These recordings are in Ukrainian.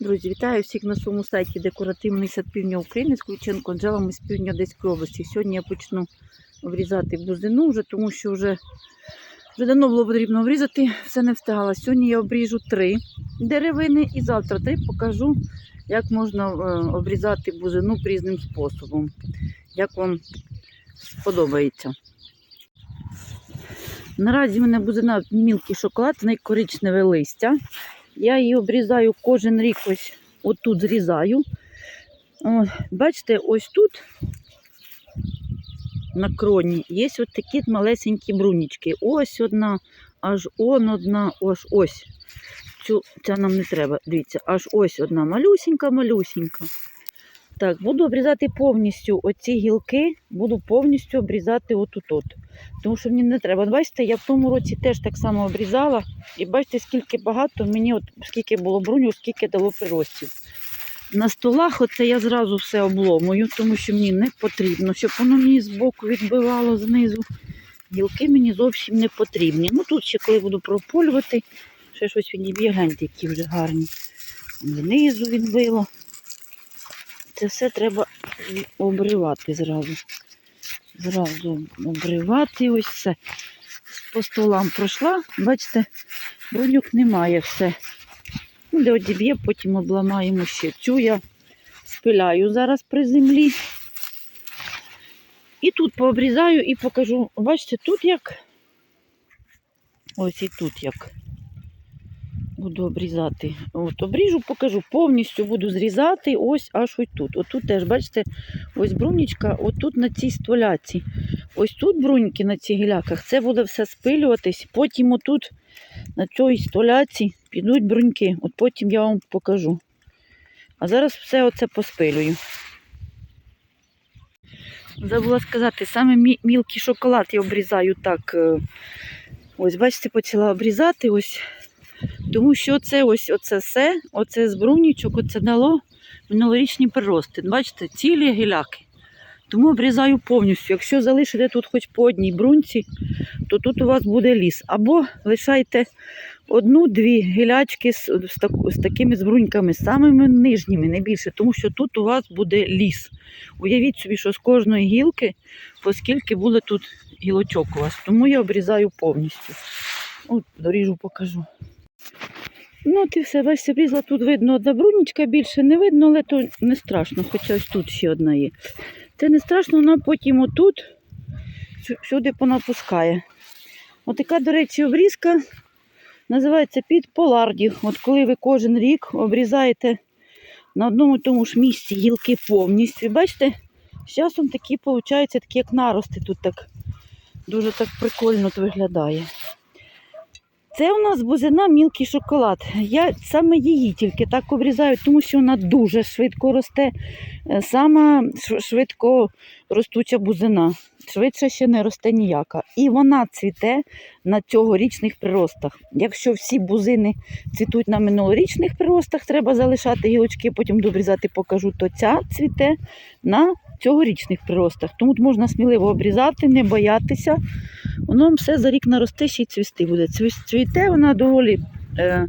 Друзі, вітаю всіх на своєму сайті Декоративний сад півдня України з Ключенко Анжелами з півдня Одеської області. Сьогодні я почну обрізати бузину, вже, тому що вже, вже давно було потрібно обрізати, все не встигала. Сьогодні я обріжу три деревини і завтра три покажу, як можна е, обрізати бузину різним способом. Як вам сподобається. Наразі в мене бузина мілкий шоколад, в неї коричневе листя. Я її обрізаю кожен рік ось отут зрізаю. Бачите, ось тут на кроні є ось такі малесенькі брунічки. Ось одна, аж он одна, ось ось. Цю, ця нам не треба. Дивіться, аж ось одна малюсінька, малюсінька. Так, буду обрізати повністю оці гілки, буду повністю обрізати отут-от. Тому що мені не треба. Бачите, я в тому році теж так само обрізала. І бачите, скільки багато мені, от скільки було бруню, скільки дало приростів. На столах оце я зразу все обломую, тому що мені не потрібно, щоб воно мені збоку відбивало знизу. Гілки мені зовсім не потрібні. Ну тут ще коли буду прополювати, ще щось відіб'є, гляньте, які вже гарні. Знизу відбило. Це все треба обривати зразу. Зразу обривати ось все. По столам пройшла, бачите, бруньок немає все. Ну, Де одіб'є, потім обламаємо ще. Цю я спиляю зараз при землі. І тут пообрізаю і покажу. Бачите, тут як. Ось і тут як. Буду обрізати. От, обріжу, покажу. Повністю буду зрізати ось аж ось тут. Отут теж, бачите, ось брунічка, отут на цій стволяці. Ось тут бруньки на цих гіляках, це буде все спилюватись. Потім отут на цій столяці підуть бруньки. От потім я вам покажу. А зараз все оце поспилюю. Забула сказати, саме мі- мілкий шоколад я обрізаю так. е, Ось, бачите, почала обрізати ось. Тому що це ось оце все, оце з оце дало минулорічні прирости. Бачите, цілі гіляки. Тому обрізаю повністю. Якщо залишите тут хоч по одній брунці, то тут у вас буде ліс. Або лишайте одну-дві гілячки з, з такими збруньками, самими нижніми, не більше, тому що тут у вас буде ліс. Уявіть собі, що з кожної гілки, оскільки буде тут гілочок у вас. Тому я обрізаю повністю. От, доріжу покажу. Ну, і все, бачите, обрізала, тут видно одна брунічка, більше не видно, але то не страшно, хоча ось тут ще одна є. Це не страшно, вона потім отут сю- сюди понапускає. Отака, до речі, обрізка називається під полардів. От коли ви кожен рік обрізаєте на одному тому ж місці гілки повністю. І бачите, з часом такі виходять, такі як нарости тут так дуже так прикольно виглядає. Це у нас бузина мілкий шоколад. Я саме її тільки так обрізаю, тому що вона дуже швидко росте. Е, Сама швидко ростуча бузина. Швидше ще не росте ніяка. І вона цвіте на цьогорічних приростах. Якщо всі бузини цвітуть на минулорічних приростах, треба залишати гілочки, потім добрізати покажу, то ця цвіте на цьогорічних приростах. Тому можна сміливо обрізати, не боятися. Воно все за рік наросте ще й цвісти буде. Цвіте вона доволі е,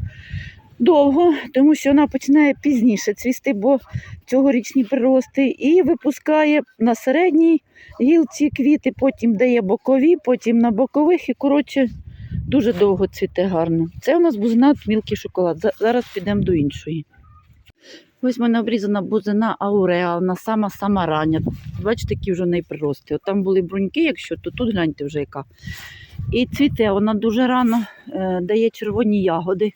довго, тому що вона починає пізніше цвісти, бо цьогорічні прирости, і випускає на середній гілці квіти, потім дає бокові, потім на бокових і, коротше, дуже довго цвіте гарно. Це у нас бузина мілкий шоколад. Зараз підемо до іншої. Ось в мене обрізана бузина ауреа, вона сама-сама рання. Бачите, які вже в неї прирости. От там були бруньки, якщо, то тут гляньте вже яка. І цвіте, вона дуже рано е, дає червоні ягоди.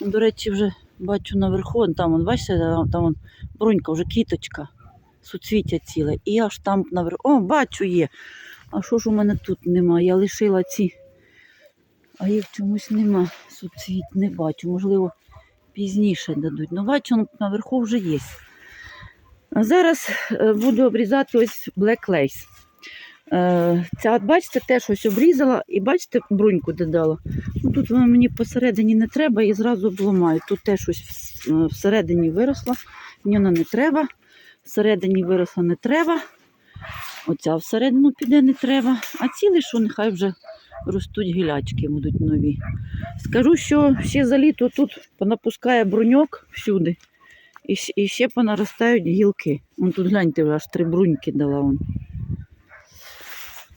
До речі, вже бачу наверху, он там, он, бачите, там, там он, брунька, вже квіточка, суцвіття ціле. І аж там наверху. О, бачу є. А що ж у мене тут немає? Я лишила ці, а їх чомусь нема. Суцвіт не бачу. Можливо, пізніше дадуть. Ну, бачу, наверху вже є. А зараз е, буду обрізати ось Black Lace. Е, Ця, бачите, теж ось обрізала і бачите, бруньку додала. Ну, тут вона мені посередині не треба і зразу обламаю. Тут теж ось е, всередині виросла, мені вона не треба. Всередині виросла не треба. Оця всередину піде не треба. А ці лише нехай вже ростуть гілячки, будуть нові. Скажу, що ще за літо тут понапускає бруньок всюди. І, ще понаростають гілки. Вон тут гляньте, аж три бруньки дала. Он.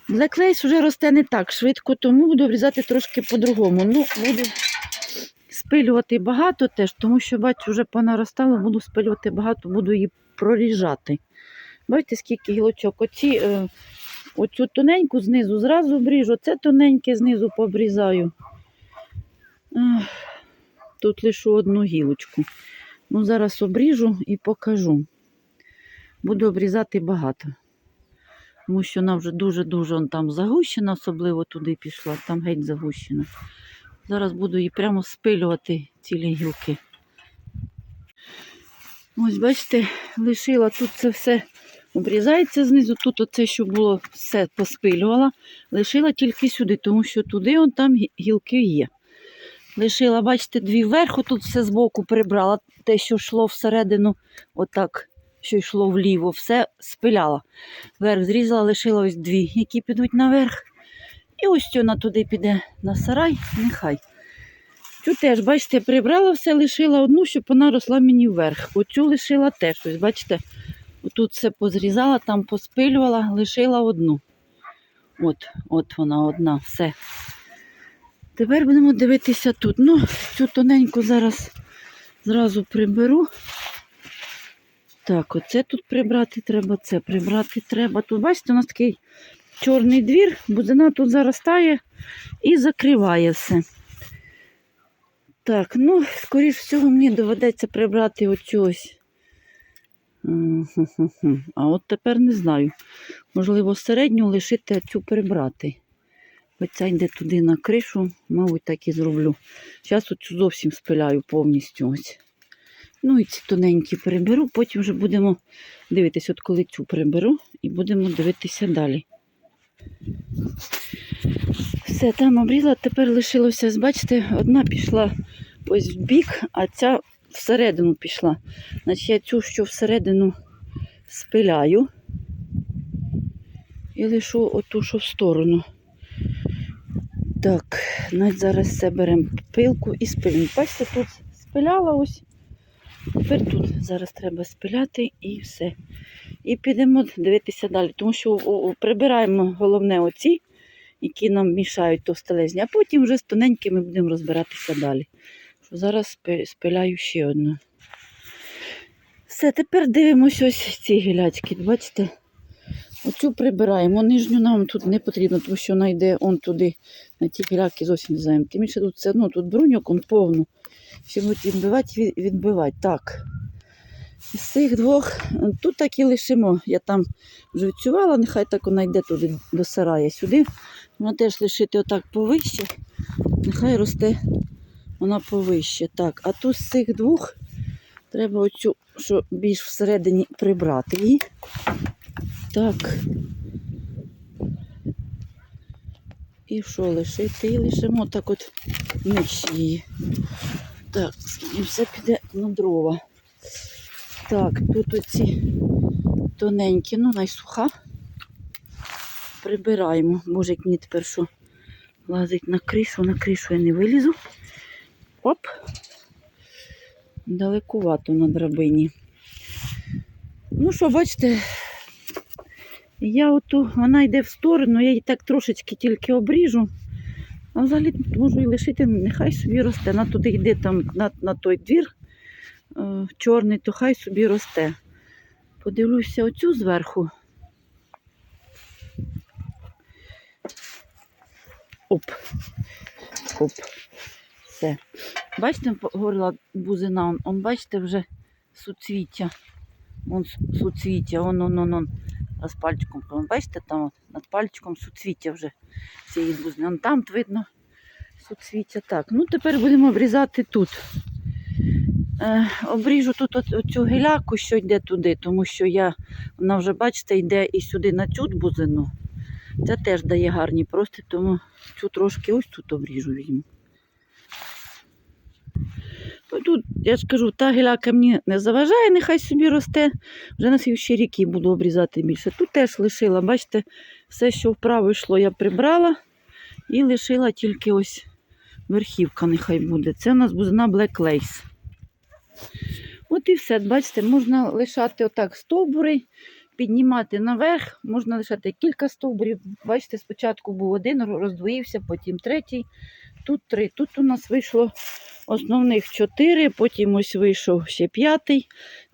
Black Lace вже росте не так швидко, тому буду обрізати трошки по-другому. Ну, буду спилювати багато теж, тому що, бачу, вже понаростало, буду спилювати багато, буду її проріжати. Бачите, скільки гілочок. Оці, е, оцю тоненьку знизу зразу обріжу, це тоненьке знизу пообрізаю. Тут лишу одну гілочку. Ну, зараз обріжу і покажу. Буду обрізати багато. Тому що вона вже дуже-дуже там загущена, особливо туди пішла, там геть загущена. Зараз буду її прямо спилювати цілі гілки. Ось, бачите, лишила тут це все обрізається знизу. Тут оце, що було, все поспилювала. Лишила тільки сюди, тому що туди он там гілки є. Лишила, бачите, дві вверху, тут все збоку прибрала. Те, що йшло всередину, отак, що йшло вліво, все спиляла. Вверх зрізала, лишила ось дві, які підуть наверх. І ось вона туди піде на сарай, нехай. Цю теж, бачите, прибрала все, лишила одну, щоб вона росла мені вверх. Оцю лишила теж. Ось, бачите, тут все позрізала, там поспилювала, лишила одну. От, от вона одна, все. Тепер будемо дивитися тут. Ну, цю тоненьку зараз зразу приберу. Так, оце тут прибрати треба, це прибрати треба. Тут, бачите, у нас такий чорний двір, бузина тут заростає і закриває все. Так, ну, скоріш всього, мені доведеться прибрати оцю ось. А от тепер не знаю. Можливо, середню лишити, а цю прибрати. Оця йде туди на кришу, мабуть, так і зроблю. Зараз оцю зовсім спиляю повністю. ось. Ну і ці тоненькі переберу, потім вже будемо дивитися, от коли цю приберу, і будемо дивитися далі. Все, там обрізала, тепер лишилося, бачите, одна пішла ось в бік, а ця всередину пішла. Значить, я цю, що всередину спиляю і лишу оту, що в сторону. Так, навіть зараз все беремо пилку і спилюємо. Бачите, тут спиляла ось. Тепер тут зараз треба спиляти і все. І підемо дивитися далі, тому що прибираємо головне оці, які нам мішають товстелезні, а потім вже з тоненькими будемо розбиратися далі. Зараз спиляю ще одну. Все, тепер дивимося ось ці гілячки. Бачите? Оцю прибираємо. Нижню нам тут не потрібно, тому що вона йде он туди, на ті гіляки зовсім не знаємо. Тим більше тут все одно тут бруньок, он повну. Ще будуть відбивати, від- відбивати. Так. З цих двох тут так і лишимо. Я там вже відчувала, нехай так вона йде туди до сарая сюди. Вона теж лишити отак повище. Нехай росте вона повище. Так, а тут з цих двох треба оцю, що більш всередині прибрати її. Так. І що лишити? І лишимо так от нижче її. Так, і все піде на дрова. Так, тут оці тоненькі, ну найсуха. Прибираємо. Боже, як мені тепер що лазить на кришу, на кришу я не вилізу. Оп. Далекувато на драбині. Ну що, бачите, я оту, вона йде в сторону, я її так трошечки тільки обріжу. А взагалі можу і лишити, нехай собі росте. Вона туди йде там на, на той двір е, чорний, то хай собі росте. Подивлюся оцю зверху. Оп. Оп. Все. Бачите, горла бузина, он, он бачите, вже суцвіття. Вон суцвіття, он, он, он, он. А з пальчиком, вон, бачите, там от, над пальчиком суцвіття вже цієї бузини. Вон там видно суцвіття. Так, ну тепер будемо обрізати тут. Е, обріжу тут оцю гіляку, що йде туди, тому що я, вона вже, бачите, йде і сюди на цю бузину. Це теж дає гарні прості, тому цю трошки ось тут обріжу візьму. Ну, Тут, я ж кажу, та гіляка мені не заважає, нехай собі росте. Вже на слідчий рік її буду обрізати більше. Тут теж лишила, бачите, все, що вправо йшло, я прибрала і лишила тільки ось верхівка, нехай буде. Це у нас бузина Black Lace. От і все, бачите, можна лишати отак стовбури, піднімати наверх, можна лишати кілька стовбурів. Бачите, спочатку був один, роздвоївся, потім третій. Тут три. Тут у нас вийшло основних чотири, потім ось вийшов ще п'ятий.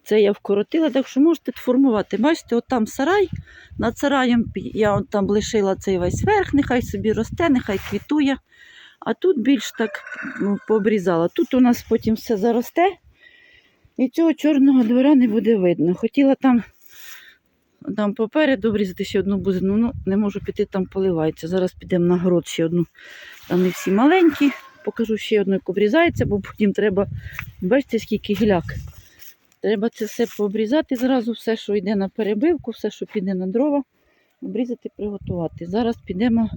Це я вкоротила, так що можете формувати. Бачите, от там сарай, над сараєм я от там лишила цей весь верх, нехай собі росте, нехай квітує. А тут більш так ну, пообрізала. Тут у нас потім все заросте, і цього чорного двора не буде видно. Хотіла там, там попереду обрізати ще одну бузину, ну не можу піти, там поливається. Зараз підемо на город ще одну. Там не всі маленькі. Покажу ще одну, як обрізається, бо потім треба, бачите, скільки гіляк. Треба це все пообрізати зразу, все, що йде на перебивку, все, що піде на дрова, обрізати, приготувати. Зараз підемо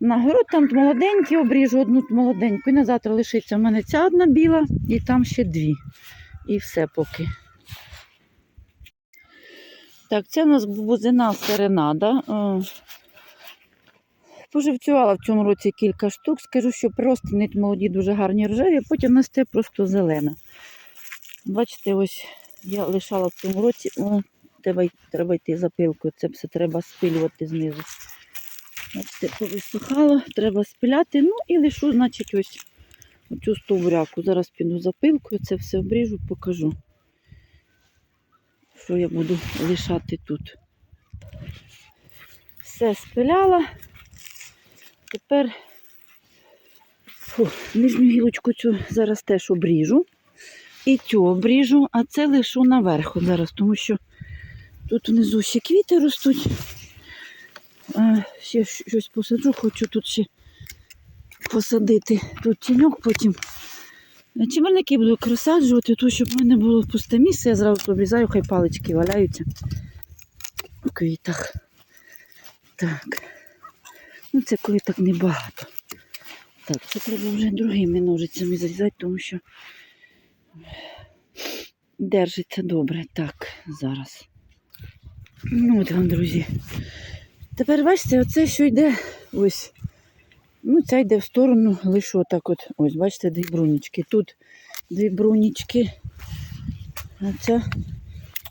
на город, там молоденькі, обріжу одну молоденьку. І на завтра лишиться в мене ця одна біла, і там ще дві. І все поки. Так, це у нас бузина серенада. Поживцювала в цьому році кілька штук. Скажу, що просто молоді дуже гарні рожеві, потім насте просто зелена. Бачите, ось я лишала в цьому році. О, треба, треба йти за пилкою. Це все треба спилювати знизу. Бачите, повисухало, треба спиляти. Ну і лишу, значить, ось оцю стовбуряку. Зараз піду за пилкою, це все обріжу, покажу. Що я буду лишати тут. Все спиляла. Тепер фу, нижню гілочку цю зараз теж обріжу. І цю обріжу, а це лишу наверху зараз, тому що тут внизу ще квіти ростуть. А, ще щось посаджу, хочу тут ще посадити. Тут тіньок потім. Чимерники буду розсаджувати, то щоб в мене було пусте місце, я зразу обрізаю, хай палички валяються у квітах. Так. Ну, це коли так небагато. Так, це треба вже другими ножицями зрізати, тому що держиться добре. Так, зараз. Ну, от вам, друзі. Тепер бачите, оце що йде ось. Ну, ця йде в сторону, лише отак от. Ось, бачите, дві брунічки. Тут дві брунічки. А ця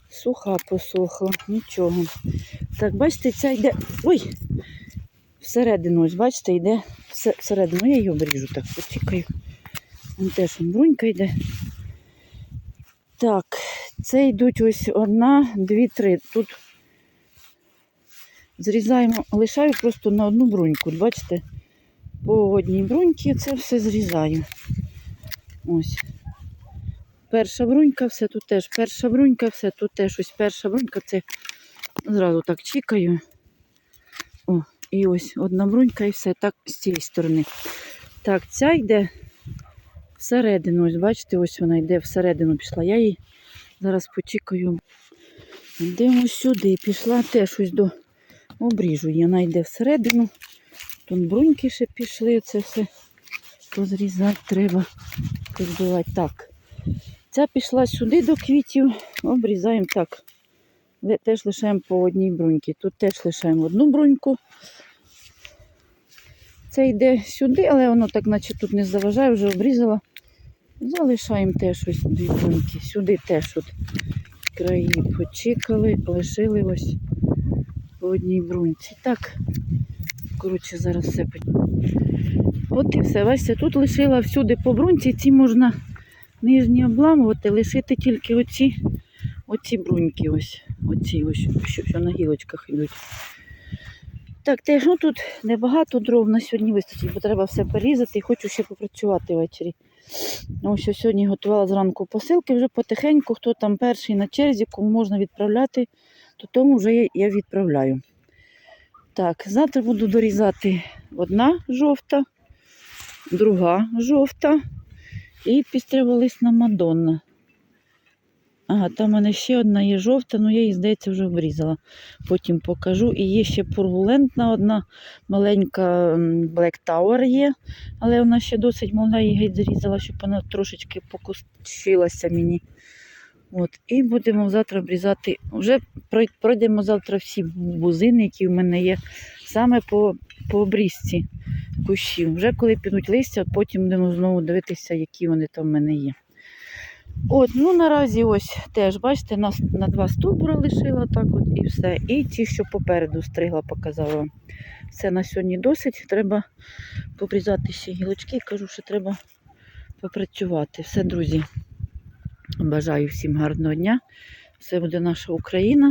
суха посохла, нічого. Так, бачите, ця йде. Ой! Всередину, ось, бачите, йде все- всередину. Я її обріжу так, почекаю. Вон теж брунька йде. Так, це йдуть ось одна, дві, три. Тут зрізаємо, лишаю просто на одну бруньку. Бачите? По одній бруньці це все зрізаю. Ось. Перша брунька, все тут теж. Перша брунька, все тут теж ось перша брунька, це зразу так чікаю. І ось одна брунька і все так з цієї сторони. Так, ця йде всередину. Ось бачите, ось вона йде всередину пішла. Я її зараз почекаю. Йдемо сюди. Пішла теж ось до обріжу. її. Вона йде всередину. Тут бруньки ще пішли. Це все позрізати треба. Позбивати. Так. Ця пішла сюди до квітів. Обрізаємо так. Теж лишаємо по одній бруньці. Тут теж лишаємо одну бруньку. Це йде сюди, але воно так, наче тут не заважає, вже обрізала. Залишаємо теж ось дві бруньки. Сюди теж от краї почекали, лишили ось по одній бруньці. Так, коротше, зараз все. От і все. Бачите, тут лишила всюди по бруньці, ці можна нижні обламувати, лишити тільки оці, оці бруньки, ось, оці ось, що, що на гілочках йдуть. Так, теж ну тут небагато дров на сьогодні вистачить, бо треба все порізати і хочу ще попрацювати ввечері. Ось я сьогодні готувала зранку посилки вже потихеньку, хто там перший на черзі, кому можна відправляти, то тому вже я, відправляю. Так, завтра буду дорізати одна жовта, друга жовта і пістряволисна Мадонна. Ага, там у мене ще одна є жовта, але я її, здається, вже обрізала. Потім покажу. І є ще пургулентна одна маленька Black Tower є, але вона ще досить молода, її геть зрізала, щоб вона трошечки покущилася мені. От. І будемо завтра обрізати. Вже пройдемо завтра всі бузини, які в мене є, саме по, по обрізці кущів. Вже коли підуть листя, потім будемо знову дивитися, які вони там в мене є. От, ну наразі ось теж, бачите, нас на два стовбура лишила так от і все. І ті, що попереду стригла, показала. Все на сьогодні досить. Треба побрізати ще гілочки. Кажу, що треба попрацювати. Все, друзі. Бажаю всім гарного дня. Все буде наша Україна.